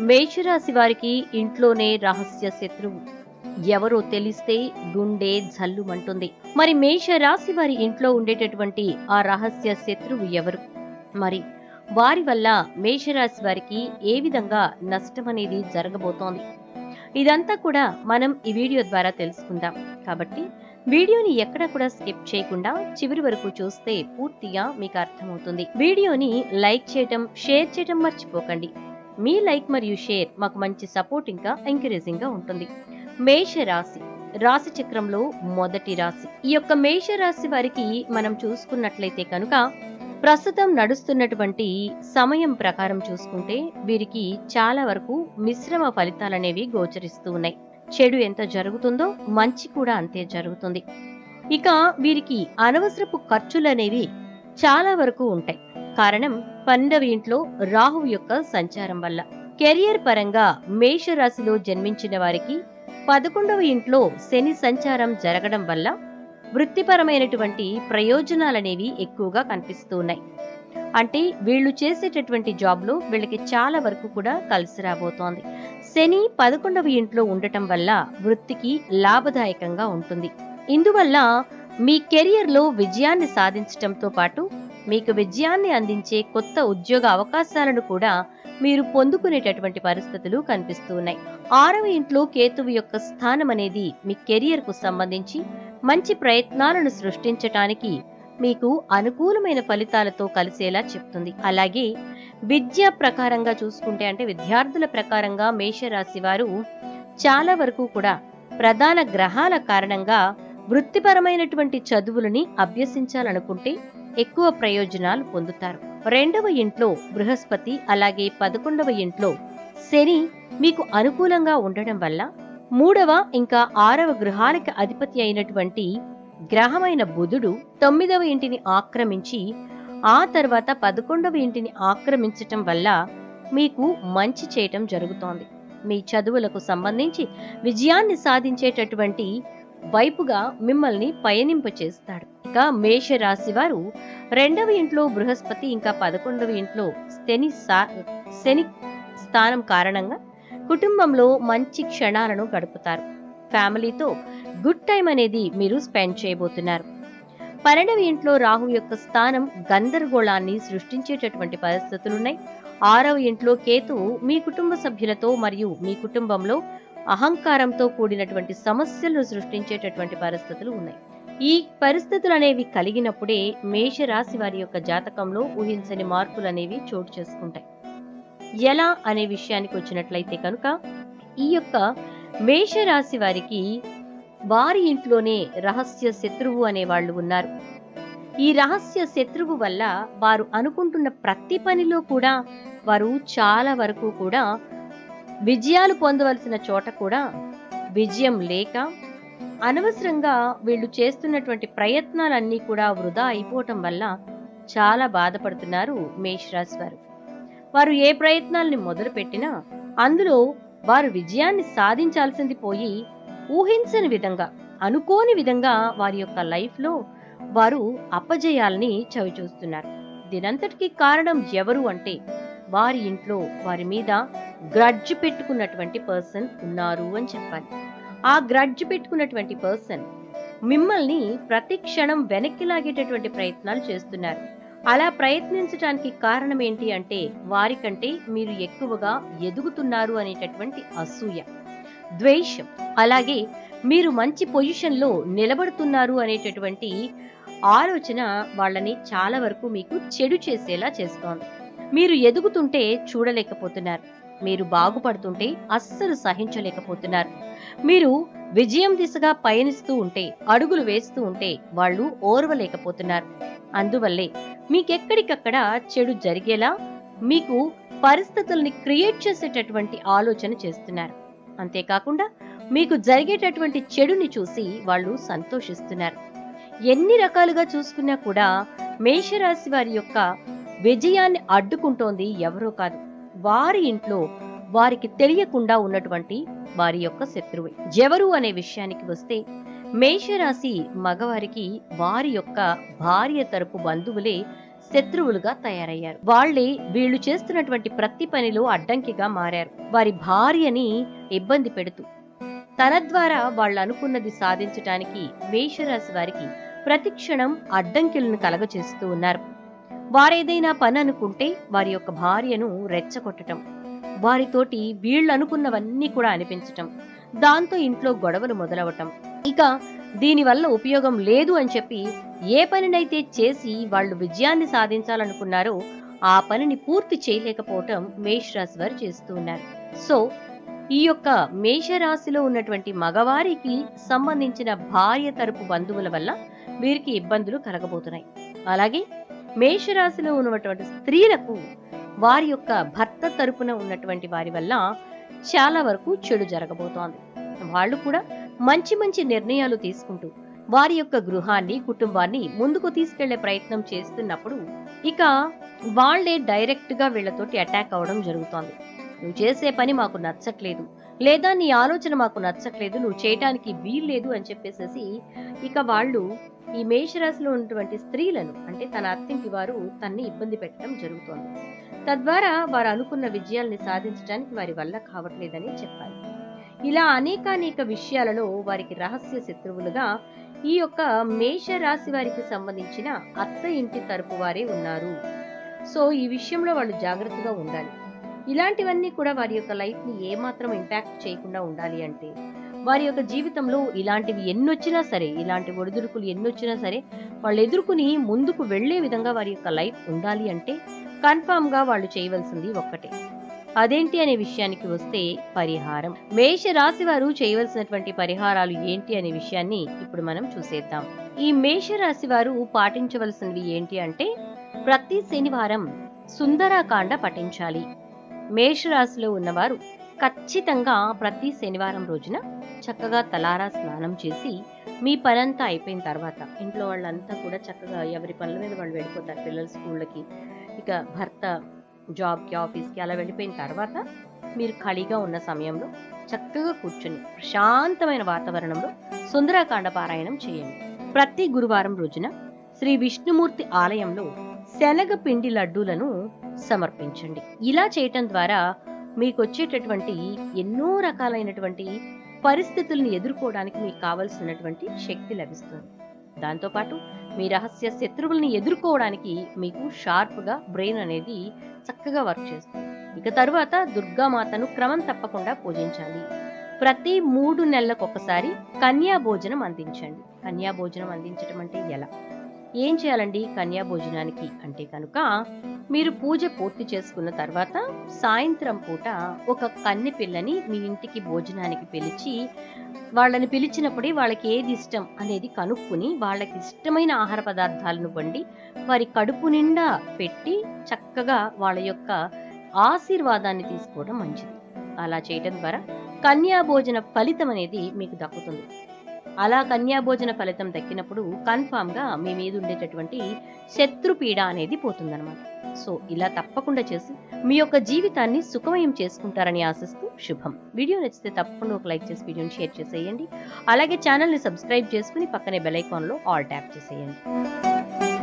మేషరాశి వారికి ఇంట్లోనే రహస్య శత్రువు. ఎవరో తెలిస్తే గుండె జల్లుమంటుంది. మరి మేషరాశి వారి ఇంట్లో ఉండేటటువంటి ఆ రహస్య శత్రువు ఎవరు? మరి వారి వల్ల మేషరాశి వారికి ఏ విధంగా నష్టం అనేది జరగబోతోంది? ఇదంతా కూడా మనం ఈ వీడియో ద్వారా తెలుసుకుందాం. కాబట్టి వీడియోని ఎక్కడ కూడా స్కిప్ చేయకుండా చివరి వరకు చూస్తే పూర్తిగా మీకు అర్థమవుతుంది. వీడియోని లైక్ చేయటం షేర్ చేయటం మర్చిపోకండి. మీ లైక్ మరియు షేర్ మాకు మంచి సపోర్ట్ ఇంకా ఎంకరేజింగ్గా ఉంటుంది. మేష రాశి. రాశి చక్రంలో మొదటి రాశి. ఈ యొక్క మేష రాశి వారికి మనం చూసుకున్నట్లయితే కనుక ప్రస్తుతం నడుస్తున్నటువంటి సమయం ప్రకారం చూసుకుంటే వీరికి చాలా వరకు మిశ్రమ ఫలితాలనేవి గోచరిస్తూ ఉన్నాయి. చెడు ఎంత జరుగుతుందో మంచి కూడా అంతే జరుగుతుంది. ఇక వీరికి అనవసరపు ఖర్చులనేవి చాలా వరకు ఉంటాయి. కారణం పన్నెండవ ఇంట్లో రాహు యొక్క సంచారం వల్ల. కెరియర్ పరంగా మేషరాశిలో జన్మించిన వారికి పదకొండవ ఇంట్లో శని సంచారం జరగడం వల్ల వృత్తిపరమైనటువంటి ప్రయోజనాలనేవి ఎక్కువగా కనిపిస్తూ ఉన్నాయి. అంటే వీళ్ళు చేసేటటువంటి జాబ్లో వీళ్ళకి చాలా వరకు కూడా కలిసి రాబోతోంది. శని పదకొండవ ఇంట్లో ఉండటం వల్ల వృత్తికి లాభదాయకంగా ఉంటుంది. ఇందువల్ల మీ కెరియర్లో విజయాన్ని సాధించటంతో పాటు మీకు విజయాన్ని అందించే కొత్త ఉద్యోగ అవకాశాలను కూడా మీరు పొందుకునేటటువంటి పరిస్థితులు కనిపిస్తూ ఉన్నాయి. ఆరవ ఇంట్లో కేతువు యొక్క స్థానం అనేది మీ కెరియర్కు సంబంధించి మంచి ప్రయత్నాలను సృష్టించటానికి మీకు అనుకూలమైన ఫలితాలతో కలిసేలా చెప్తుంది. అలాగే విద్య ప్రకారంగా చూసుకుంటే అంటే విద్యార్థుల ప్రకారంగా మేషరాశి వారు చాలా వరకు కూడా ప్రధాన గ్రహాల కారణంగా వృత్తిపరమైనటువంటి చదువులని అభ్యసించాలనుకుంటే ఎక్కువ ప్రయోజనాలు పొందుతారు. రెండవ ఇంట్లో బృహస్పతి అలాగే పదకొండవ ఇంట్లో శని మీకు అనుకూలంగా ఉండడం వల్ల మూడవ ఇంకా ఆరవ గృహానికి అధిపతి అయినటువంటి గ్రహమైన బుధుడు తొమ్మిదవ ఇంటిని ఆక్రమించి ఆ తర్వాత పదకొండవ ఇంటిని ఆక్రమించటం వల్ల మీకు మంచి చేయటం జరుగుతోంది. మీ చదువులకు సంబంధించి విజయాన్ని సాధించేటటువంటి వైపుగా మిమ్మల్ని పయనింపచేస్తాడు. ఇక మేషరాశి వారు రెండవ ఇంట్లో బృహస్పతి ఇంకా పదకొండవ ఇంట్లో శని సా- శని స్థానం కారణంగా కుటుంబంలో మంచి క్షణాలను గడుపుతారు. ఫ్యామిలీతో గుడ్ టైం అనేది మీరు స్పెండ్ చేయబోతున్నారు. పన్నెండవ ఇంట్లో రాహు యొక్క స్థానం గందరగోళాన్ని సృష్టించేటటువంటి పరిస్థితులున్నాయి. ఆరవ ఇంట్లో కేతువు మీ కుటుంబ సభ్యులతో మరియు మీ కుటుంబంలో అహంకారంతో కూడినటువంటి సమస్యలను సృష్టించేటటువంటి పరిస్థితులు ఉన్నాయి. ఈ పరిస్థితులు అనేవి కలిగినప్పుడే మేషరాశి వారి యొక్క జాతకంలో ఊహించని మార్పులు అనేవి చోటు చేసుకుంటాయి. ఎలా అనే విషయానికి వచ్చినట్లయితే కనుక ఈ యొక్క మేషరాశి వారికి వారి ఇంట్లోనే రహస్య శత్రువు అనే వాళ్ళు ఉన్నారు. ఈ రహస్య శత్రువు వల్ల వారు అనుకుంటున్న ప్రతి పనిలో కూడా వారు చాలా వరకు కూడా విజయాలు పొందవలసిన చోట కూడా విజయం లేక అనవసరంగా వీళ్ళు చేస్తున్నటువంటి ప్రయత్నాలన్నీ కూడా వృధా అయిపోవటం వల్ల చాలా బాధపడుతున్నారు మేషరాశి వారు. వారు ఏ ప్రయత్నాల్ని మొదలుపెట్టినా అందులో వారు విజయాన్ని సాధించాల్సింది పోయి ఊహించని విధంగా అనుకోని విధంగా వారి యొక్క లైఫ్లో వారు అపజయాల్ని చవిచూస్తున్నారు. దీనంతటికి కారణం ఎవరు అంటే వారి ఇంట్లో వారి మీద గ్రడ్జ్ పెట్టుకున్నటువంటి పర్సన్ ఉన్నారు అని చెప్పాలి. ఆ గ్రడ్జ్ పెట్టుకున్నటువంటి పర్సన్ మిమ్మల్ని ప్రతి క్షణం వెనక్కి లాగేటటువంటి ప్రయత్నాలు చేస్తున్నారు. అలా ప్రయత్నించడానికి కారణం ఏంటి అంటే వారికంటే మీరు ఎక్కువగా ఎదుగుతున్నారు అనేటటువంటి అసూయ. ద్వేషం. అలాగే మీరు మంచి పొజిషన్లో నిలబడుతున్నారు అనేటటువంటి ఆలోచన వాళ్ళని చాలా వరకు మీకు చెడు చేసేలా చేస్తోంది. మీరు ఎదుగుతుంటే చూడలేకపోతున్నారు. మీరు బాగుపడుతుంటే అస్సలు సహించలేకపోతున్నారు. మీరు విజయం దిశగా పయనిస్తూ ఉంటే అడుగులు వేస్తూ ఉంటే వాళ్ళు ఓర్వలేకపోతున్నారు. అందువల్లే మీకెక్కడికక్కడ చెడు జరిగేలా మీకు పరిస్థితుల్ని క్రియేట్ చేసేటటువంటి ఆలోచన చేస్తున్నారు. అంతేకాకుండా మీకు జరిగేటటువంటి చెడుని చూసి వాళ్ళు సంతోషిస్తున్నారు. ఎన్ని రకాలుగా చూసుకున్నా కూడా మేషరాశి వారి యొక్క విజయాన్ని అడ్డుకుంటోంది ఎవరో కాదు. వారి ఇంట్లో వారికి తెలియకుండా ఉన్నటువంటి వారి యొక్క శత్రువే. ఎవరు అనే విషయానికి వస్తే మేషరాశి మగవారికి వారి యొక్క భార్య తరపు బంధువులే శత్రువులుగా తయారయ్యారు. వాళ్ళే వీళ్ళు చేస్తున్నటువంటి ప్రతి పనిలో అడ్డంకిగా మారారు. వారి భార్యని ఇబ్బంది పెడుతూ తన ద్వారా వాళ్ళు అనుకున్నది సాధించటానికి మేషరాశి వారికి ప్రతిక్షణం అడ్డంకిలను కలగచేస్తూ ఉన్నారు. వారేదైనా పని అనుకుంటే వారి యొక్క భార్యను రెచ్చగొట్టటం వారితోటి వీళ్ళు అనుకున్నవన్నీ కూడా అనిపించటం దాంతో ఇంట్లో గొడవలు మొదలవటం ఇక దీనివల్ల ఉపయోగం లేదు అని చెప్పి ఏ పనినైతే చేసి వాళ్ళు విజయాన్ని సాధించాలనుకున్నారో ఆ పనిని పూర్తి చేయలేకపోవటం మేషరాశి వారు చేస్తూ ఉన్నారు. సో ఈ యొక్క మేషరాశిలో ఉన్నటువంటి మగవారికి సంబంధించిన భార్య తరపు బంధువుల వల్ల వీరికి ఇబ్బందులు కలగబోతున్నాయి. అలాగే మేషరాశిలో ఉన్నటువంటి స్త్రీలకు వారి యొక్క భర్త తరపున ఉన్నటువంటి వారి వల్ల చాలా వరకు చెడు జరగబోతోంది. వాళ్ళు కూడా మంచి మంచి నిర్ణయాలు తీసుకుంటూ వారి యొక్క గృహాన్ని కుటుంబాన్ని ముందుకు తీసుకెళ్ళే ప్రయత్నం చేస్తున్నప్పుడు ఇక వాళ్ళే డైరెక్ట్గా వీళ్ళతోటి అటాక్ అవడం జరుగుతోంది. నువ్వు చేసే పని మాకు నచ్చట్లేదు లేదా నీ ఆలోచన మాకు నచ్చట్లేదు నువ్వు చేయటానికి వీల్లేదు అని చెప్పేసేసి ఇక వాళ్ళు ఈ మేషరాశిలో ఉన్నటువంటి స్త్రీలను అంటే తన అత్తింటి వారు తన్ని ఇబ్బంది పెట్టడం జరుగుతోంది. తద్వారా వారు అనుకున్న విజయాల్ని సాధించడానికి వారి వల్ల కావట్లేదని చెప్పాలి. ఇలా అనేకానేక విషయాలలో వారికి రహస్య శత్రువులుగా ఈ యొక్క మేష రాశి వారికి సంబంధించిన అత్త ఇంటి తరపు వారే ఉన్నారు. సో ఈ విషయంలో వాళ్ళు జాగ్రత్తగా ఉండాలి. ఇలాంటివన్నీ కూడా వారి యొక్క లైఫ్ని ఏమాత్రం ఇంపాక్ట్ చేయకుండా ఉండాలి అంటే వారి యొక్క జీవితంలో ఇలాంటివి ఎన్నొచ్చినా సరే ఇలాంటి ఒడిదుడుకులు ఎన్నొచ్చినా సరే వాళ్ళు ఎదుర్కొని ముందుకు వెళ్ళే విధంగా వారి యొక్క లైఫ్ ఉండాలి అంటే కన్ఫామ్గా వాళ్ళు చేయవలసింది ఒక్కటే. అదేంటి అనే విషయానికి వస్తే పరిహారం. మేష రాశి వారు చేయవలసినటువంటి పరిహారాలు ఏంటి అనే విషయాన్ని ఇప్పుడు మనం చూసేద్దాం. ఈ మేష రాశి వారు పాటించవలసినవి ఏంటి అంటే ప్రతి శనివారం సుందరాకాండ పఠించాలి. మేషరాశిలో ఉన్నవారు ఖచ్చితంగా ప్రతి శనివారం రోజున చక్కగా తలారా స్నానం చేసి మీ పనంతా అయిపోయిన తర్వాత ఇంట్లో వాళ్ళంతా కూడా చక్కగా ఎవరి పనుల మీద వాళ్ళు వెళ్ళిపోతారు పిల్లల స్కూళ్ళకి ఇక భర్త జాబ్కి ఆఫీస్కి అలా వెళ్ళిపోయిన తర్వాత మీరు ఖాళీగా ఉన్న సమయంలో చక్కగా కూర్చుని ప్రశాంతమైన వాతావరణంలో సుందరాకాండ పారాయణం చేయండి. ప్రతి గురువారం రోజున శ్రీ విష్ణుమూర్తి ఆలయంలో శనగ పిండి లడ్డూలను సమర్పించండి. ఇలా చేయటం ద్వారా మీకు వచ్చేటటువంటి ఎన్నో రకాలైనటువంటి పరిస్థితులను ఎదుర్కోవడానికి మీకు కావలసినటువంటి శక్తి లభిస్తుంది. దాంతోపాటు మీ రహస్య శత్రువుల్ని ఎదుర్కోవడానికి మీకు షార్ప్గా బ్రెయిన్ అనేది చక్కగా వర్క్ చేస్తుంది. ఇక తరువాత దుర్గామాతను క్రమం తప్పకుండా పూజించాలి ప్రతి మూడు నెలలకు ఒకసారి కన్యా భోజనం అందించండి. కన్యా భోజనం అందించడం అంటే ఎలా? ఏం చేయాలండి కన్యా భోజనానికి? అంటే కనుక మీరు పూజ పూర్తి చేసుకున్న తర్వాత సాయంత్రం పూట ఒక కన్నె పిల్లని మీ ఇంటికి భోజనానికి పిలిచి వాళ్ళని పిలిచినప్పుడే వాళ్ళకి ఏది ఇష్టం అనేది కనుక్కుని వాళ్ళకి ఇష్టమైన ఆహార పదార్థాలను వండి వారి కడుపు నిండా పెట్టి చక్కగా వాళ్ళ యొక్క ఆశీర్వాదాన్ని తీసుకోవడం మంచిది. అలా చేయడం ద్వారా కన్యా భోజన ఫలితం అనేది మీకు దక్కుతుంది. అలా కన్యాభోజన ఫలితం దక్కినప్పుడు కన్ఫామ్గా మీ మీద ఉండేటటువంటి శత్రుపీడ అనేది పోతుందన్నమాట. సో ఇలా తప్పకుండా చేసి మీ యొక్క జీవితాన్ని సుఖమయం చేసుకుంటారని ఆశిస్తూ శుభం. వీడియో నచ్చితే తప్పకుండా ఒక లైక్ చేసి వీడియోని షేర్ చేసేయండి. అలాగే ఛానల్ని సబ్స్క్రైబ్ చేసుకుని పక్కనే బెల్ ఐకాన్లో ఆల్ ట్యాప్ చేసేయండి.